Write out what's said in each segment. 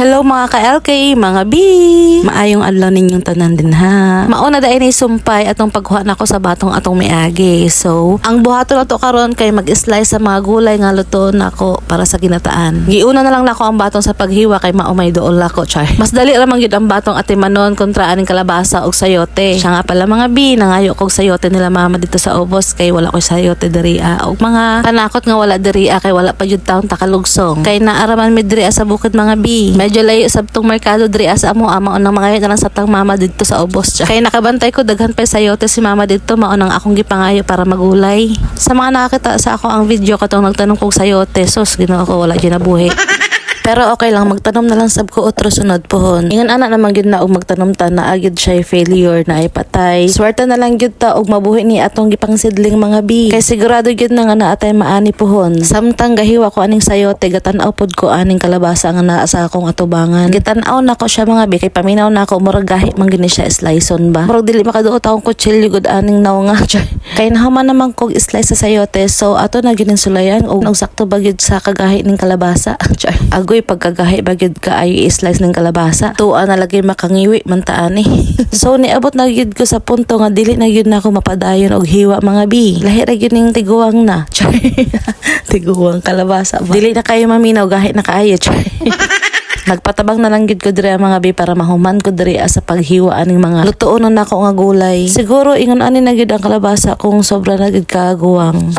Hello mga ka-LK, mga B. Maayong adlaw ninyong tanan din ha. Mauna dahil ni sumpay atong pagkuha nako sa batong atong miagi. So, ang buhato na to karon kay mag-slice sa mga gulay nga luto nako para sa ginataan. Giuna na lang nako ang batong sa paghiwa kay maumay dool nako chay. Mas dali ra man gyud ang batong atimanon kontra aning kalabasa ug sayote. Siya nga pala mga B, nangayo kog sayote nila mama dito sa ubos kay wala ko sayote diri ah. ug mga panakot nga wala diri ah, kay wala pa jud taon takalugsong. Kay naaraman mi diri ah, sa bukid mga B. Medyo layo sa tong merkado diri ah, sa amo ama unang yun na lang sa tang mama dito sa ubos. Kay nakabantay ko daghan pa sayote si mama dito mao nang akong gipangayo para magulay. Sa mga nakakita sa ako ang video katong nagtanong kog sayote, sos ginoo ko wala gyud nabuhi. Pero okay lang, magtanom na lang sab ko otro sunod pohon. Ingon ana naman gyud na og magtanom ta na agid siya failure na ay patay. Swerte na lang gyud ta og mabuhi ni atong gipang sidling mga bi. Kay sigurado gyud na nga naatay maani pohon. Samtang gahiwa ko aning sayote gatan-aw pod ko aning kalabasa nga naa sa akong atubangan. Gitan-aw na ko siya mga bi kay paminaw na ako murag gahi man gini siya sliceon ba. Murag dili makaduot akong kutsilyo gud aning naw nga. Kay nahuman naman kog slice sa sayote so ato na gyud sulayan og og sakto ba gyud sa kagahi ning kalabasa. Chay. Agoy pagkagahi ba gyud ka ay i-slice ng kalabasa. Tuwa na lagi makangiwi man taani. so niabot na gyud ko sa punto nga dili na gyud na ako mapadayon og hiwa mga bi. Lahi ra gyud ning tiguwang na. Chay. tiguwang kalabasa ba. Dili na kayo maminaw gahi na kaayo. Chay. Nagpatabang na lang gid ko diri ang mga bi para mahuman ko diri sa paghiwa aning mga lutuon na nako nga gulay. Siguro ingon ani na gid ang kalabasa kung sobra na gid kaguwang.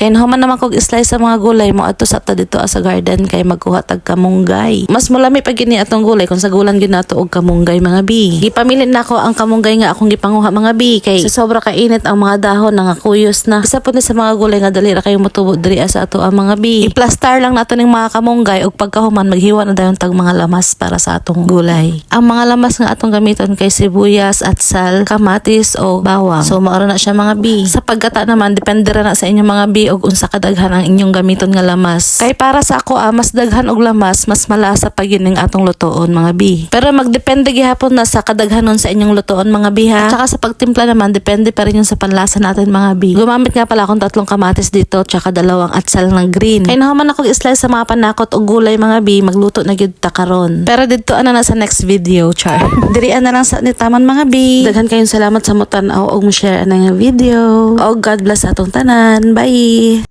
Kaya nahuman naman kog slice sa mga gulay mo ato sa ta dito ah, sa garden kay magkuha tag kamunggay. Mas mulami pa gini atong gulay kung sa gulan gyud nato og kamunggay mga bi. Gipamili nako ang kamunggay nga akong gipanguha mga bi kay sa sobra ka init ang mga dahon nga kuyos na. Isa po ni sa mga gulay nga dali ra kayo motubo diri ah, sa ato ang mga bi. I-plaster lang nato ning mga kamunggay ug pagkahuman maghiwa na dayon tag mga lamas para sa atong gulay. Ang mga lamas nga atong gamiton kay sibuyas at sal, kamatis o bawang. So maoro na siya mga bi. Sa paggata naman depende ra na sa inyong mga bi og unsa kadaghan ang inyong gamiton nga lamas. Kay para sa ako ah, mas daghan og lamas, mas malasa pa yun ning atong lutoon mga bi. Pero magdepende gihapon na sa kadaghanon sa inyong lutoon mga bi ha. At saka sa pagtimpla naman depende pa rin yung sa panlasa natin mga bi. Gumamit nga pala akong tatlong kamatis dito tsaka dalawang atsal ng green. Kay nahuman ako i-slice sa mga panakot o gulay mga bi, magluto na gyud ta karon. Pero dito ana na sa next video, char. Dirian na lang sa ni taman mga bi. Daghan kayong salamat sa mutan-aw og share ana nga video. Og God bless atong tanan. Bye. kasih.